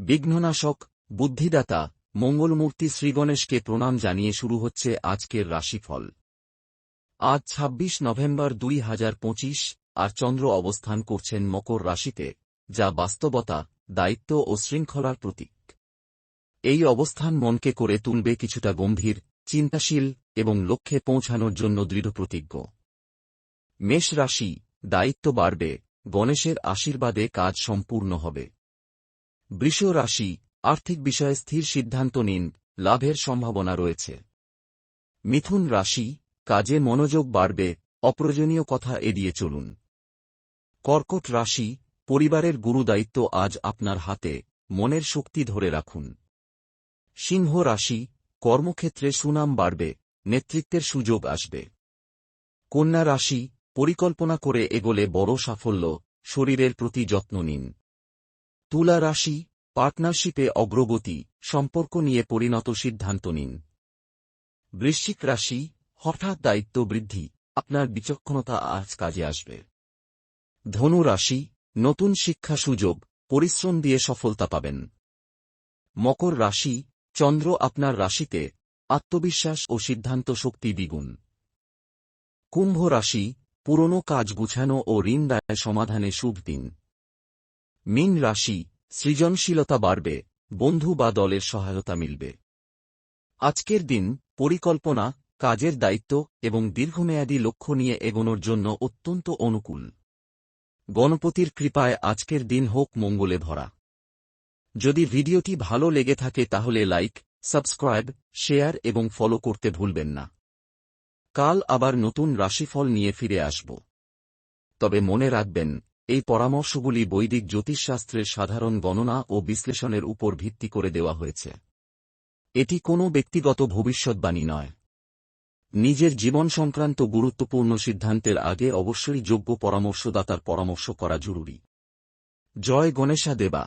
বিঘ্ননাশক, বুদ্ধিদাতা, মঙ্গলমূর্তি শ্রীগণেশকে প্রণাম জানিয়ে শুরু হচ্ছে আজকের রাশিফল। আজ ২৬ নভেম্বর দুই হাজার পঁচিশ, আর চন্দ্র অবস্থান করছেন মকর রাশিতে, যা বাস্তবতা, দায়িত্ব ও শৃঙ্খলার প্রতীক। এই অবস্থান মনকে করে তুলবে কিছুটা গম্ভীর, চিন্তাশীল এবং লক্ষ্যে পৌঁছানোর জন্য দৃঢ়প্রতিজ্ঞ মেষ রাশি, দায়িত্ব বাড়বে, গণেশের আশীর্বাদে কাজ সম্পূর্ণ হবে। বৃষ রাশি আর্থিক বিষয়ে স্থির সিদ্ধান্ত নিন, লাভের সম্ভাবনা রয়েছে। মিথুন রাশি, কাজে মনোযোগ বাড়বে, অপ্রয়োজনীয় কথা এড়িয়ে চলুন। কর্কট রাশি, পরিবারের গুরুদায়িত্ব আজ আপনার হাতে, মনের শক্তি ধরে রাখুন। সিংহ রাশি, কর্মক্ষেত্রে সুনাম বাড়বে, নেতৃত্বের সুযোগ আসবে। কন্যা রাশি, পরিকল্পনা করে এগোলে বড় সাফল্য, শরীরের প্রতি যত্ন নিন। তুলা রাশি পার্টনারশিপে অগ্রগতি, সম্পর্ক নিয়ে পরিণত সিদ্ধান্ত নিন। বৃশ্চিক রাশি, হঠাৎ দায়িত্ব বৃদ্ধি, আপনার বিচক্ষণতা আজ কাজে আসবে। ধনু রাশি, নতুন শিক্ষা সুযোগ, পরিশ্রম দিয়ে সফলতা পাবেন। মকর রাশি, চন্দ্র আপনার রাশিতে, আত্মবিশ্বাস ও সিদ্ধান্ত শক্তি দ্বিগুণ। কুম্ভ রাশি, পুরনো কাজ গুছানো ও ঋণ দায় সমাধানে শুভ দিন। মীন রাশি সৃজনশীলতা বাড়বে, বন্ধু বা দলের সহায়তা মিলবে। আজকের দিন পরিকল্পনা, কাজের দায়িত্ব এবং দীর্ঘমেয়াদী লক্ষ্য নিয়ে এগোনোর জন্য অত্যন্ত অনুকূল। গণপতির কৃপায় আজকের দিন হোক মঙ্গলে ভরা। যদি ভিডিওটি ভালো লেগে থাকে তাহলে লাইক, সাবস্ক্রাইব, শেয়ার এবং ফলো করতে ভুলবেন না। কাল আবার নতুন রাশিফল নিয়ে ফিরে আসব। তবে মনে রাখবেন এই পরামর্শগুলি বৈদিক জ্যোতিষশাস্ত্রের সাধারণ গণনা ও বিশ্লেষণের উপর ভিত্তি করে দেওয়া হয়েছে। এটি কোনো ব্যক্তিগত ভবিষ্যৎবাণী নয়। নিজের জীবন সংক্রান্ত গুরুত্বপূর্ণ সিদ্ধান্তের আগে অবশ্যই যোগ্য পরামর্শদাতার পরামর্শ করা জরুরি। জয় গণেশা দেবা।